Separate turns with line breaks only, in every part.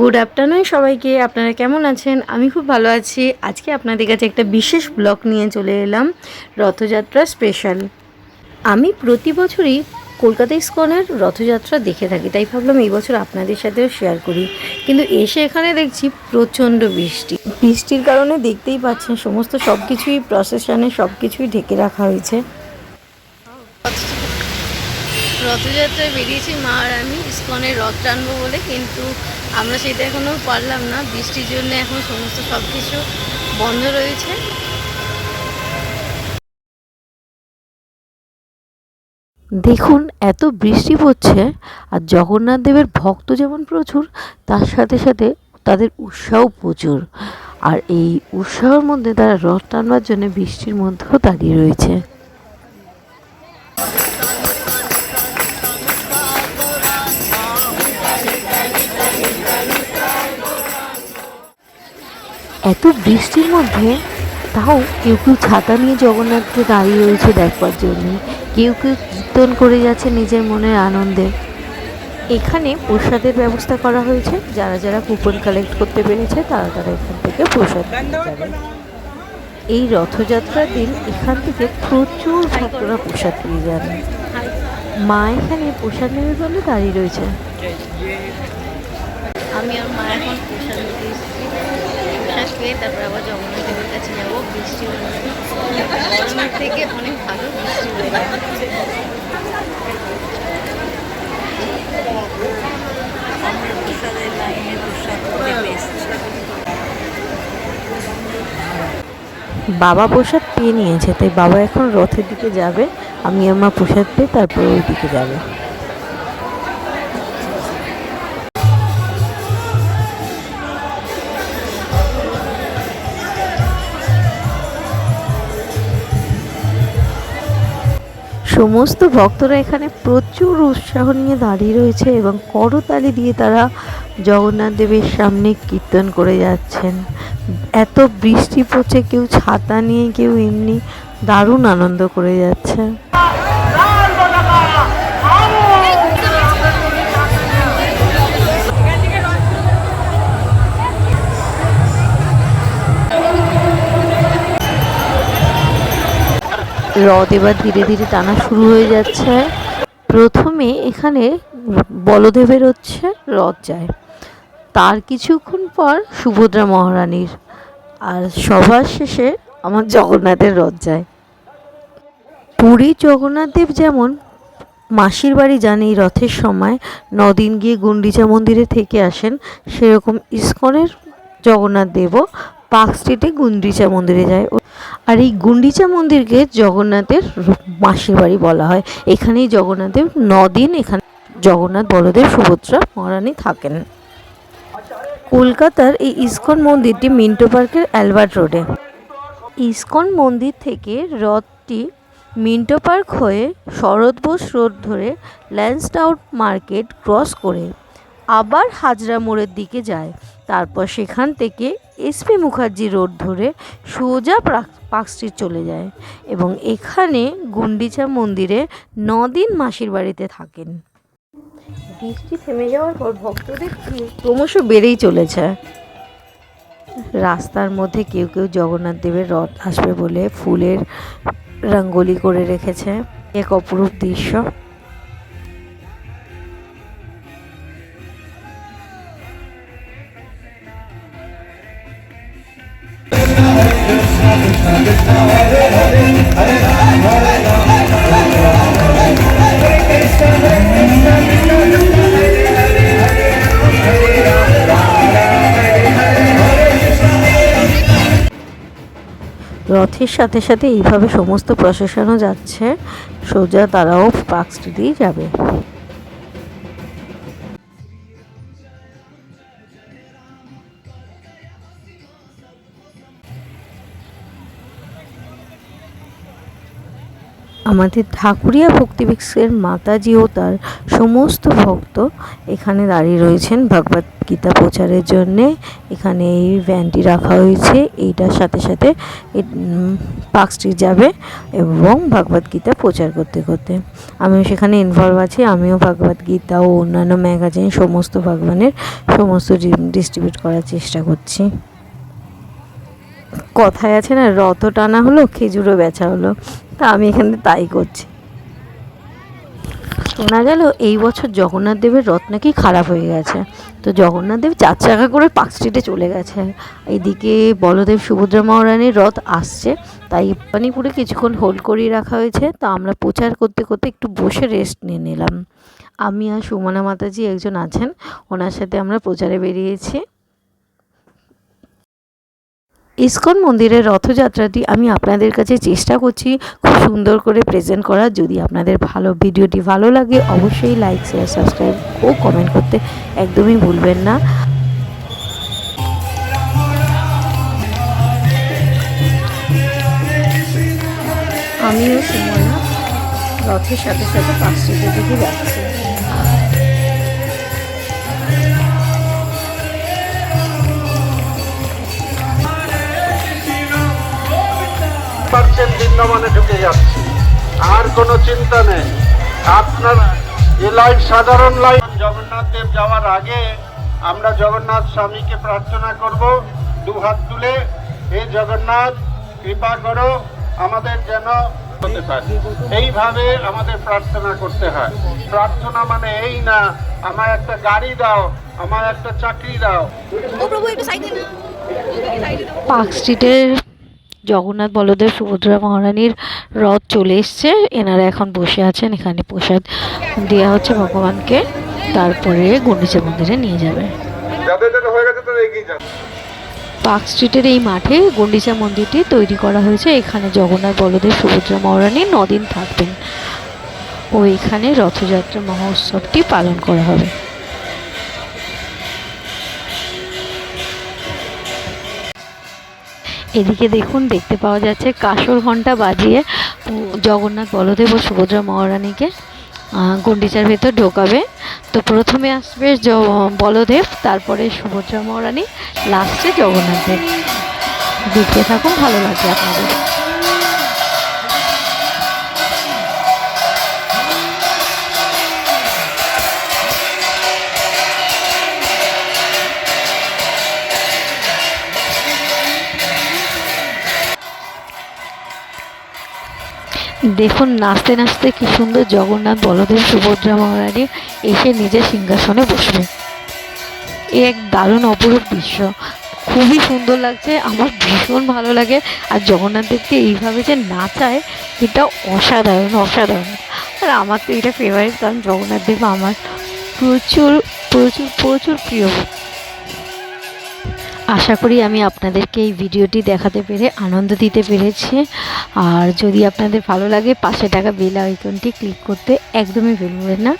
Good afternoon সবাইকে, আপনারা কেমন আছেন? আমি খুব ভালো আছি। আজকে আপনাদের কাছে একটা বিশেষ ব্লগ নিয়ে চলে এলাম, রথযাত্রা স্পেশাল আমি প্রতি বছরই কলকাতা ইস্কনের রথযাত্রা দেখে থাকি, তাই ভাবলাম এই বছর আপনাদের সাথেও শেয়ার করি। কিন্তু এসে এখানে দেখছি প্রচণ্ড বৃষ্টি। বৃষ্টির কারণে দেখতেই পাচ্ছেন সমস্ত সব কিছুই প্রসেশনে সব কিছুই ঢেকে রাখা হয়েছে। রথযাত্রায় বেরিয়েছি মা আর আমি ইস্কনের রথ টানবো বলে, কিন্তু আমরা সেটা এখনও পারলাম না। বৃষ্টির জন্য এখন সমস্ত সব কিছু বন্ধ রয়েছে।
দেখুন, এত বৃষ্টি পড়ছে আর জগন্নাথ দেবের ভক্ত যেমন প্রচুর, তার সাথে সাথে তাদের উৎসাহ প্রচুর। আর এই উৎসাহের মধ্যে তারা রথ টানবার জন্য বৃষ্টির মধ্যেও দাঁড়িয়ে রয়েছে। এত বৃষ্টির মধ্যে তাও কেউ কেউ ছাতা নিয়ে জগন্নাথকে দাঁড়িয়ে রয়েছে দেখবার জন্য। কেউ কেউ কীর্তন করে যাচ্ছে নিজের মনের আনন্দে। এখানে প্রসাদের ব্যবস্থা করা হয়েছে। যারা যারা কুপন কালেক্ট করতে পেরেছে, তারা তারা এখান থেকে প্রসাদ এই রথযাত্রার দিন এখান থেকে প্রচুর ভক্তরা প্রসাদ পেয়ে যান। মা এখানে প্রসাদ নেবে বলে দাঁড়িয়ে রয়েছে।
আমি আর মা এখন প্রসাদ তারপর আবার জগন্নাথ দেবের কাছে যাব। বৃষ্টি গরমের থেকে অনেক ভালো বৃষ্টি হয়ে
বাবা প্রসাদ পেয়ে নিয়েছে তাই বাবা এখন রথের দিকে যাবে আমি আমার প্রসাদ পেয়ে তারপরে ওই দিকে যাবে। সমস্ত ভক্তরা এখানে প্রচুর উৎসাহ নিয়ে দাঁড়িয়ে রয়েছে এবং করতালি দিয়ে তারা জগন্নাথ দেবের সামনে কীর্তন করে যাচ্ছেন। এত বৃষ্টি পড়ছে, কেউ ছাতা নিয়ে, কেউ এমনি দারুণ আনন্দ করে যাচ্ছে। রথ এবার ধীরে ধীরে টানা শুরু হয়ে যাচ্ছে। প্রথমে এখানে বলদেবের হচ্ছে রথ যায়। তার কিছুক্ষণ পর সুভদ্রা মহারানীর আর সবার শেষে আমার জগন্নাথের রথ যায়। পুরী জগন্নাথ দেব যেমন মাসির বাড়ি যান এই রথের সময়, নদিন গিয়ে গুন্ডিচা মন্দিরে থেকে আসেন, সেরকম ইস্কনের জগন্নাথ দেবও পার্ক স্ট্রিটে গুন্ডিচা মন্দিরে যায়। আর এই গুন্ডিচা মন্দিরকে জগন্নাথের মাসির বাড়ি বলা হয়। এখানেই জগন্নাথদেব নদিন, এখানে জগন্নাথ বলদেব, সুভদ্রা মহারানী থাকেন। কলকাতার এই ইস্কন মন্দিরটি মিন্টো পার্কের অ্যালবার্ট রোডে। ইস্কন মন্দির থেকে রথটি মিন্টো পার্ক হয়ে শরৎ বোস রোড ধরে ল্যান্সডাউন মার্কেট ক্রস করে আবার হাজরা মোড়ের দিকে যায়। তারপর সেখান থেকে এসপি মুখার্জি রোড ধরে সোজা পার্ক স্ট্রিট চলে যায় এবং এখানে গুন্ডিচা মন্দিরে নদিন মাসির বাড়িতে থাকেন। বৃষ্টি থেমে যাওয়ার পর ভক্তদের ক্রমশ বেড়েই চলেছে। রাস্তার মধ্যে কেউ কেউ জগন্নাথ দেবের রথ আসবে বলে ফুলের রঙ্গোলি করে রেখেছে। এক অপরূপ দৃশ্য। রথের সাথে সাথে এইভাবে সমস্ত প্রশাসনও যাচ্ছে। সোজা তারাও পার্ক স্ট্রিটেই যাবে। আমাদের ঠাকুরিয়া ভক্তিবিক্সের মাতাজি ও তার সমস্ত ভক্ত এখানে দাঁড়িয়ে রয়েছেন ভগবত গীতা প্রচারের জন্যে। এখানে এই ভ্যানটি রাখা হয়েছে। এইটার সাথে সাথে পার্ক স্ট্রিট যাবে এবং ভগবত গীতা প্রচার করতে করতে। আমিও সেখানে ইনভলভ আছি। আমিও ভগবত গীতা ও অন্যান্য ম্যাগাজিন সমস্ত ভগবানের সমস্ত ডিস্ট্রিবিউট করার চেষ্টা করছি। কথায় আছে না রথও টানা হলো, খেজুরও বেচা হলো। তা আমি এখানে তাই করছি। শোনা গেল এই বছর জগন্নাথ দেবের রথ নাকি খারাপ হয়ে গেছে। তো জগন্নাথ দেব চার চাকা করে পার্ক স্ট্রিটে চলে গেছে। এইদিকে বলদেব সুভদ্রা মহারানীর রথ আসছে। তাই পানিপুরে কিছুক্ষণ হোল্ড করিয়ে রাখা হয়েছে। তো আমরা প্রচার করতে করতে একটু বসে রেস্ট নিয়ে নিলাম। আমি আর সুমনা মাতাজি একজন আছেন। ওনার সাথে আমরা প্রচারে বেরিয়েছি। ইসকন মন্দিরের রথযাত্রাটি আমি আপনাদের কাছে চেষ্টা করছি খুব সুন্দর করে প্রেজেন্ট করার। যদি আপনাদের ভালো ভিডিওটি ভালো লাগে, অবশ্যই লাইক শেয়ার সাবস্ক্রাইব ও কমেন্ট করতে একদমই ভুলবেন না।
আমিও সুমনা রথের সাথে সাথে পাঁচটিতে দিকে যাচ্ছি
বৃন্দাবনে ঢুকে যাচ্ছি। আর কোনো চিন্তা নেই। আপনারা এ লাইন সাধারণ লাইন জগন্নাথ দেব যাওয়ার আগে আমরা জগন্নাথ স্বামীকে প্রার্থনা করব। দু হাত তুলে হে জগন্নাথ কৃপা করো আমাদের যেন হতে পারে। এইভাবে আমাদের প্রার্থনা করতে হয়। প্রার্থনা মানে এই না আমার একটা গাড়ি দাও আমার একটা চাকরি দাও।
পার্ক স্ট্রিটের জগন্নাথ বলদেব সুভদ্রা মহারানীর রথ চলে এসছে। এনারা এখন বসে আছেন। এখানে প্রসাদ দেওয়া হচ্ছে ভগবানকে। তারপরে গুন্ডিচা মন্দিরে নিয়ে যাবে। পার্ক স্ট্রিটের এই মাঠে গন্ডিচা মন্দিরটি তৈরি করা হয়েছে। এখানে জগন্নাথ বলদেব সুভদ্রা মহারানী নদিন থাকবেন। ও এখানে রথযাত্রা মহোৎসবটি পালন করা হবে। এদিকে দেখুন, দেখতে পাওয়া যাচ্ছে কাশর ঘণ্টা বাজিয়ে জগন্নাথ বলদেব ও সুভদ্রা মহারানীকে গন্ডিচার ভেতর ঢোকাবে। তো প্রথমে আসবে বলদেব, তারপরে সুভদ্রা মহারানী, লাস্টে জগন্নাথ দেব। দেখতে থাকুন, ভালো লাগবে আপনাদের। দেখুন, নাচতে নাচতে কি সুন্দর জগন্নাথ, বলদেব, সুভদ্রা মহারানী এসে নিজের সিংহাসনে বসবে। এ এক দারুণ অপরূপ দৃশ্য। খুবই সুন্দর লাগছে, আমার ভীষণ ভালো লাগে। আর জগন্নাথ দেবকে এইভাবে যে নাচায়, এটা অসাধারণ অসাধারণ। আর আমার তো এটা ফেভারিট কারণ জগন্নাথ দেব আমার প্রচুর প্রচুর প্রচুর প্রিয়। আশা করি আমি আপনাদেরকে এই ভিডিওটি দেখাতে পেরে আনন্দ দিতে পেরেছি। আর যদি আপনাদের ভালো লাগে, পাশে টাকা বেল আইকনটি ক্লিক করতে একদমই ভুলবেন না।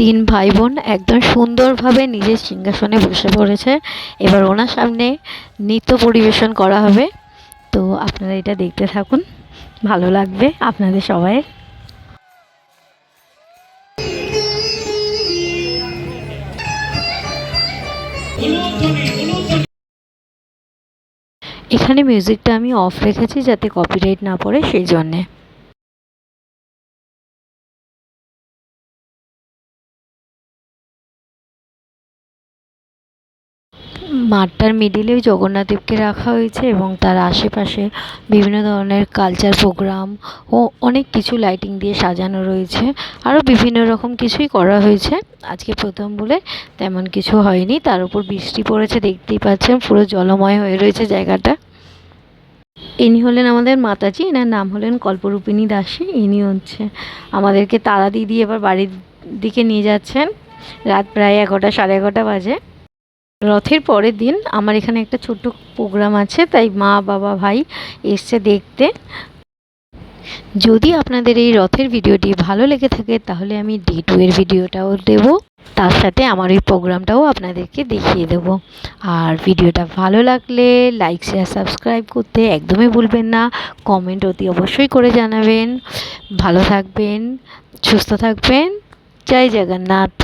তিন ভাই বোন একদম সুন্দরভাবে নিজের সিংহাসনে বসে পড়েছে। এবার ওনার সামনে নৃত্য পরিবেশন করা হবে। তো আপনারা এটা দেখতে থাকুন। ভালো লাগবে আপনাদের সবাইয়ের এখানে মিউজিকটা আমি অফ রেখেছি যাতে কপিরাইট না পড়ে, সেই জন্যে। মাঠটার মিডিলে জগন্নাথ দেবকে রাখা হয়েছে এবং তার আশেপাশে বিভিন্ন ধরনের কালচার প্রোগ্রাম ও অনেক কিছু লাইটিং দিয়ে সাজানো রয়েছে। আরও বিভিন্ন রকম কিছুই করা হয়েছে। আজকে প্রথম বলে তেমন কিছু হয়নি। তার উপর বৃষ্টি পড়েছে, দেখতেই পাচ্ছেন, পুরো জলময় হয়ে রয়েছে জায়গাটা। ইনি হলেন আমাদের মাতাজি, এনার নাম হলেন কল্পরূপিণী দাসী। ইনি হচ্ছে আমাদেরকে তারা দিদি এবার বাড়ির দিকে নিয়ে যাচ্ছেন। রাত প্রায় এগারোটা, সাড়ে এগারোটা বাজে। রথের পরের দিন আমার এখানে একটা ছোট্ট প্রোগ্রাম আছে, তাই মা, বাবা, ভাই এসছে দেখতে। যদি আপনাদের এই রথের ভিডিওটি ভালো লেগে থাকে, তাহলে আমি ডে টু এর ভিডিওটাও দেব। তার সাথে আমার এই প্রোগ্রামটাও আপনাদেরকে দেখিয়ে দেব। আর ভিডিওটা ভালো লাগলে লাইক শেয়ার সাবস্ক্রাইব করতে একদমই ভুলবেন না। কমেন্ট অতি অবশ্যই করে জানাবেন। ভালো থাকবেন, সুস্থ থাকবেন। জয় জগন্নাথ।